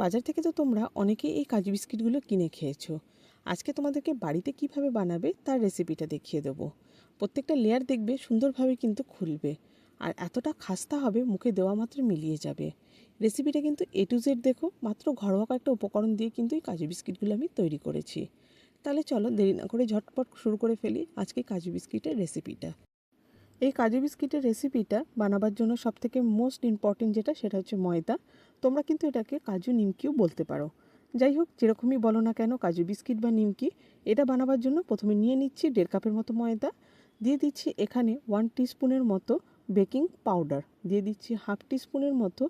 বাজার থেকে তো তোমরা অনেকেই এই কাজু বিস্কিটগুলো কিনে খেয়েছো। আজকে তোমাদেরকে বাড়িতে কীভাবে বানাবে তার রেসিপিটা দেখিয়ে দেবো। প্রত্যেকটা লেয়ার দেখবে, সুন্দরভাবে কিন্তু খুলবে। আর এতটা খাস্তা হবে, মুখে দেওয়া মাত্র মিলিয়ে যাবে। রেসিপিটা কিন্তু এ টু জেড দেখো, মাত্র ঘরোয়া কয়েকটা উপকরণ দিয়ে কিন্তু এই কাজু বিস্কিটগুলো আমি তৈরি করেছি। তাহলে চলো দেরি না করে ঝটপট শুরু করে ফেলি আজকে কাজু বিস্কিটের রেসিপিটা এই কাজু বিস্কিটের রেসিপিটা বানাবার জন্য সবথেকে মোস্ট ইম্পর্টেন্ট যেটা, সেটা হচ্ছে ময়দা। তোমরা কিন্তু এটাকে কাজু নিমকিও বলতে পারো। যাই হোক, যেরকমই বলো না কেন, কাজু বিস্কিট বা নিমকি, এটা বানাবার জন্য প্রথমে নিয়ে নিচ্ছি দেড় কাপের মতো ময়দা। দিয়ে দিচ্ছি এখানে ওয়ান টিস্পুনের মতো বেকিং পাউডার দিয়ে দিচ্ছি হাফ টিস্পুনের মতো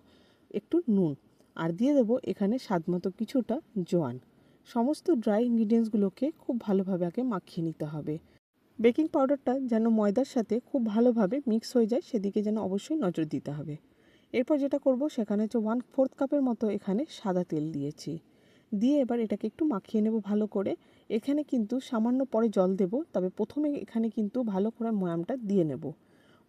একটু নুন। আর দিয়ে দেবো এখানে স্বাদ মতো কিছুটা জোয়ান। সমস্ত ড্রাই ইনগ্রিডিয়েন্টসগুলোকে খুব ভালোভাবে আগে মাখিয়ে নিতে হবে। বেকিং পাউডারটা যেন ময়দার সাথে খুব ভালোভাবে মিক্স হয়ে যায়, সেদিকে যেন অবশ্যই নজর দিতে হবে। এরপর যেটা করব, সেখানে হচ্ছে ওয়ান ফোর্থ কাপের মতো এখানে সাদা তেল দিয়েছি। দিয়ে এবার এটাকে একটু মাখিয়ে নেব ভালো করে। এখানে কিন্তু সামান্য পরে জল দেব, তবে প্রথমে এখানে কিন্তু ভালো করে ময়ামটা দিয়ে নেব।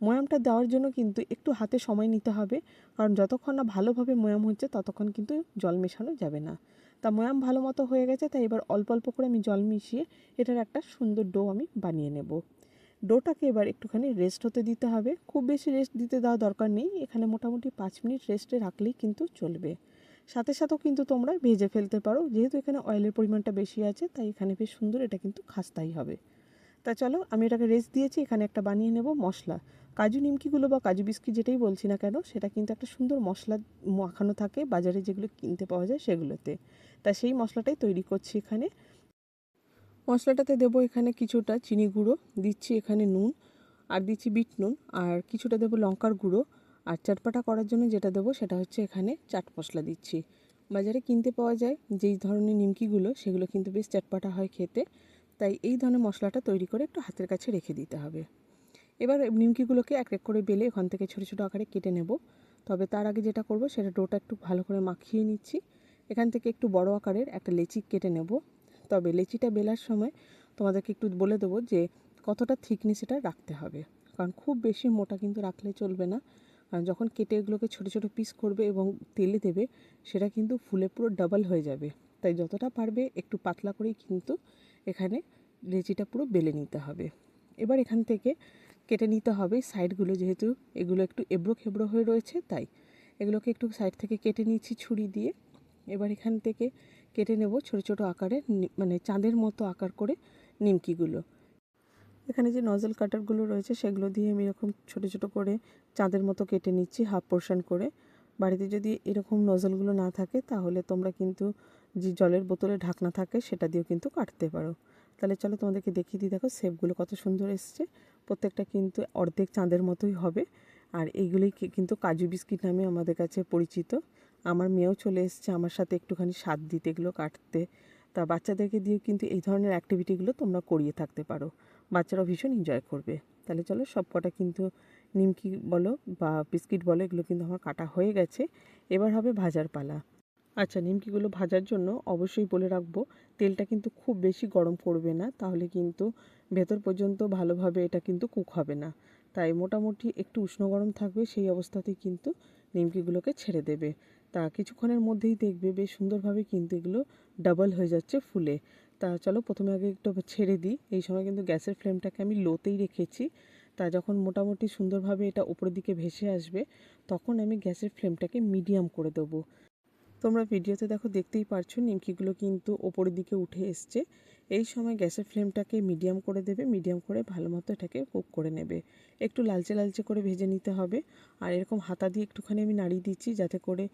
ময়ামটা দেওয়ার জন্য কিন্তু একটু হাতে সময় নিতে হবে, কারণ যতক্ষণ না ভালোভাবে ময়াম হচ্ছে, ততক্ষণ কিন্তু জল মেশানো যাবে না। তা ময়াম ভালো মতো হয়ে গেছে, তাই এবার অল্প অল্প করে আমি জল মিশিয়ে এটার একটা সুন্দর ডো আমি বানিয়ে নেব। ডোটাকে এবার একটুখানি রেস্ট হতে দিতে হবে। খুব বেশি রেস্ট দিতে দেওয়া দরকার নেই, এখানে মোটামুটি পাঁচ মিনিট রেস্টে রাখলেই কিন্তু চলবে। সাথে সাথেও কিন্তু তোমরা ভেজে ফেলতে পারো, যেহেতু এখানে অয়েলের পরিমাণটা বেশি আছে, তাই এখানে বেশ সুন্দর এটা কিন্তু খাস্তাই হবে। তা চলো, আমি এটাকে রেস্ট দিয়েছি, এখানে একটা বানিয়ে নেব মশলা। কাজু নিমকিগুলো বা কাজু বিস্কিট যেটাই বলছি না কেন, সেটা কিন্তু একটা সুন্দর মশলা মাখানো থাকে, বাজারে যেগুলো কিনতে পাওয়া যায় সেগুলোতে। তা সেই মশলাটাই তৈরি করছি এখানে। মশলাটাতে দেবো এখানে কিছুটা চিনি গুঁড়ো, দিচ্ছি এখানে নুন, আর দিচ্ছি বিট নুন, আর কিছুটা দেবো লঙ্কার গুঁড়ো। আর চাটপাটা করার জন্য যেটা দেবো সেটা হচ্ছে এখানে চাট মশলা দিচ্ছি। বাজারে কিনতে পাওয়া যায়, যেই ধরনের নিমকিগুলো, সেগুলো কিন্তু বেশ চাটপাটা হয় খেতে। তাই এই ধরনের মশলাটা তৈরি করে একটু হাতের কাছে রেখে দিতে হবে। এবার নিমকিগুলোকে এক এক করে বেলে ওখান থেকে ছোটো ছোটো আকারে কেটে নেব। তবে তার আগে যেটা করব সেটা ডোটা একটু ভালো করে মাখিয়ে নিচ্ছি। এখান থেকে একটু বড় আকারের একটা লেচি কেটে নেব। তবে লেচিটা বেলার সময় তোমাদেরকে একটু বলে দেবো যে কতটা থিকনেস এটা রাখতে হবে। কারণ খুব বেশি মোটা কিন্তু রাখলে চলবে না। কারণ যখন কেটে এগুলোকে ছোটো ছোটো পিস করবে এবং তেলে দেবে, সেটা কিন্তু ফুলে পুরো ডাবল হয়ে যাবে। তাই যতটা পারবে একটু পাতলা করেই কিন্তু এখানে লেচিটা পুরো বেলে নিতে হবে। এবার এখান থেকে কেটে নিতে হবে সাইডগুলো, যেহেতু এগুলো একটু এবড়ো খেবড়ো হয়ে রয়েছে, তাই এগুলোকে একটু সাইড থেকে কেটে নিচ্ছি ছুরি দিয়ে। এবার এখান থেকে কেটে নেব ছোটো ছোটো আকারে মানে চাঁদের মতো আকার করে নিমকিগুলো। এখানে যে নজল কাটারগুলো রয়েছে, সেগুলো দিয়ে আমি এরকম ছোটো ছোটো করে চাঁদের মতো কেটে নিচ্ছি হাফ পোর্শন করে। বাড়িতে যদি এরকম নজলগুলো না থাকে, তাহলে তোমরা কিন্তু যে জলের বোতলে ঢাকনা থাকে সেটা দিয়েও কিন্তু কাটতে পারো। তাহলে চলো তোমাদেরকে দেখিয়ে দিই, দেখো শেপগুলো কত সুন্দর এসছে। প্রত্যেকটা কিন্তু অর্ধেক চাঁদের মতোই হবে। আর এইগুলোই কিন্তু কাজু বিস্কিট নামে আমাদের কাছে পরিচিত। আমার মেয়েও চলে এসছে আমার সাথে একটুখানি স্বাদ দিতে, এগুলো কাটতে। তা বাচ্চাদেরকে দিয়েও কিন্তু এই ধরনের অ্যাক্টিভিটিগুলো তোমরা করিয়ে থাকতে পারো। বাচ্চারাও ভীষণ এনজয় করবে। তাহলে চলো সব কটা কিন্তু নিমকি বলো বা বিস্কিট বলো, এগুলো কিন্তু আমার কাটা হয়ে গেছে। এবার হবে ভাজার পালা। আচ্ছা নিমকিগুলো ভাজার জন্য অবশ্যই বলে রাখব, তেলটা কিন্তু খুব বেশি গরম করবে না, তাহলে কিন্তু ভেতর পর্যন্ত ভালোভাবে এটা কিন্তু কুক হবে না। তাই মোটামুটি একটু উষ্ণ গরম থাকবে, সেই অবস্থাতেই কিন্তু নিমকিগুলোকে ছেড়ে দেবে। তা কিছুক্ষণের মধ্যেই দেখবে বেশ সুন্দরভাবে কিন্তু এগুলো ডাবল হয়ে যাচ্ছে ফুলে। তা চলো প্রথমে আগে একটু ছেড়ে দিই। এই সময় কিন্তু গ্যাসের ফ্লেমটাকে আমি লোতেই রেখেছি। তা যখন মোটামুটি সুন্দরভাবে এটা উপরের দিকে ভেসে আসবে, তখন আমি গ্যাসের ফ্লেমটাকে মিডিয়াম করে দেবো। তোমরা ভিডিওতে দেখো, দেখতেই পারছ নিমকিগুলো কিন্তু ওপরের দিকে উঠে এসছে। এই সময় গ্যাসের ফ্লেমটাকে মিডিয়াম করে দেবে, মিডিয়াম করে ভালো মতো এটাকে কুক করে নেবে। একটু লালচে লালচে করে ভেজে নিতে হবে। আর এরকম হাতা দিয়ে একটুখানি আমি নাড়িয়ে দিচ্ছি যাতে করে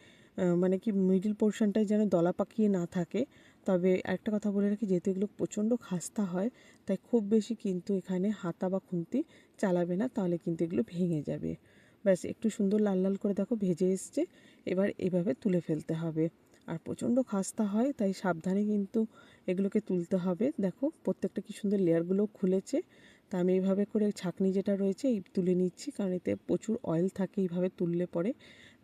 মানে কি মিডিল পোর্শনটায় যেন দলা পাকিয়ে না থাকে। তবে একটা কথা বলে রাখি, যেহেতু এগুলো প্রচণ্ড খাস্তা হয়, তাই খুব বেশি কিন্তু এখানে হাতা বা খুন্তি চালাবে না, তাহলে কিন্তু এগুলো ভেঙে যাবে। ব্যাস, একটু সুন্দর লাল লাল করে দেখো ভেজে এসছে। এবার এভাবে তুলে ফেলতে হবে। আর প্রচণ্ড খাস্তা হয়, তাই সাবধানে কিন্তু এগুলোকে তুলতে হবে। দেখো প্রত্যেকটা কি সুন্দর লেয়ারগুলো খুলেছে। তা আমি এইভাবে করে ছাকনি যেটা রয়েছে, এই তুলে নিচ্ছি, কারণ এতে প্রচুর অয়েল থাকে এইভাবে তুললে পরে।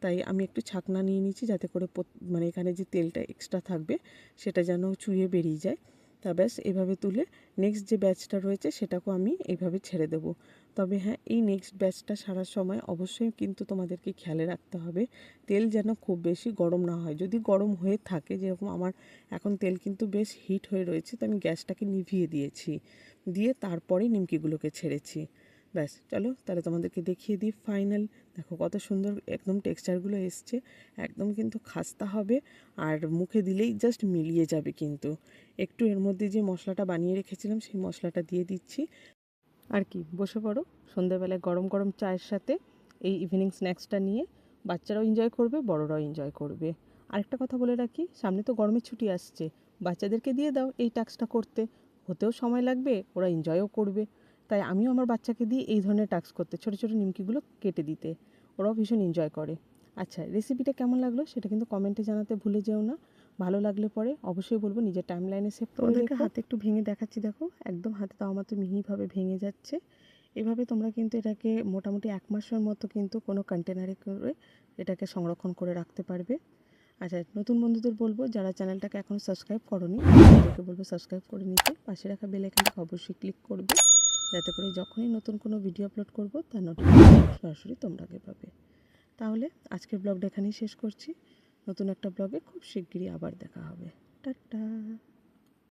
তাই আমি একটু ছাকনা নিয়ে নিচ্ছি, যাতে করে মানে এখানে যে তেলটা এক্সট্রা থাকবে, সেটা যেন চুয়ে বেরিয়ে যায়। তা ব্যাস, এভাবে তুলে নেক্সট যে ব্যাচটা রয়েছে, সেটাকেও আমি এইভাবে ছেড়ে দেবো। তবে হ্যাঁ এই নেক্সট ব্যাচটা সারার সময় অবশ্যই কিন্তু তোমাদেরকে খেয়ালে রাখতে হবে। তেল যেন খুব বেশি গরম না হয়। যদি গরম হয়ে থাকে, যেরকম আমার এখন তেল কিন্তু বেশ হিট হয়ে রয়েছে, তো আমি গ্যাসটাকে নিভিয়ে দিয়েছি। দিয়ে তারপরে নিমকিগুলোকে ছেড়েছি। ব্যাস, চলো তাহলে তোমাদেরকে দেখিয়ে দিই ফাইনাল দেখো কত সুন্দর একদম টেক্সচারগুলো এসছে, একদম কিন্তু খাস্তা হবে, আর মুখে দিলেই জাস্ট মিলিয়ে যাবে কিন্তু। একটু এর মধ্যে যে মশলাটা বানিয়ে রেখেছিলাম, সেই মশলাটা দিয়ে দিচ্ছি। আর কি, বসে পড়ো। সন্ধ্যাবেলায় গরম গরম চায়ের সাথে এই ইভিনিং স্ন্যাক্সটা নিয়ে বাচ্চারাও এনজয় করবে, বড়রাও এনজয় করবে। আরেকটা কথা বলে রাখি, সামনে তো গরমের ছুটি আসছে, বাচ্চাদেরকে দিয়ে দাও এই টাস্কটা করতে। হতেও সময় লাগবে, ওরা এনজয়ও করবে। তাই আমিও আমার বাচ্চাকে দিয়ে এই ধরনের টাস্ক করতে, ছোটো ছোটো নিমকিগুলো কেটে দিতে। ওরাও ভীষণ এনজয় করে। আচ্ছা রেসিপিটা কেমন লাগল সেটা কিন্তু কমেন্টে জানাতে ভুলে যেও না। ভালো লাগলে পরে অবশ্যই বলব নিজের টাইম লাইনে সেভ করে তোমাদেরকে হাতে একটু ভেঙে দেখাচ্ছি দেখো। একদম হাতে তাও তো মিহিভাবে ভেঙে যাচ্ছে। এভাবে তোমরা কিন্তু এটাকে মোটামুটি এক মাসের মতো কিন্তু কোনো কন্টেনারে করে এটাকে সংরক্ষণ করে রাখতে পারবে। আচ্ছা নতুন বন্ধুদের বলব যারা চ্যানেলটাকে এখনও সাবস্ক্রাইব করনি তাদেরকে বলব সাবস্ক্রাইব করে নিতে। পাশে রাখা বেল আইকনটাকে অবশ্যই ক্লিক করবে যাতে করে যখনই নতুন কোনো ভিডিও আপলোড করব তার নোটিফিকেশন সরাসরি তোমরা আগে পাবে। তাহলে আজকের ব্লগটা এখানেই শেষ করছি। নতুন একটা ব্লগে খুব শিগগিরই আবার দেখা হবে। টাটা।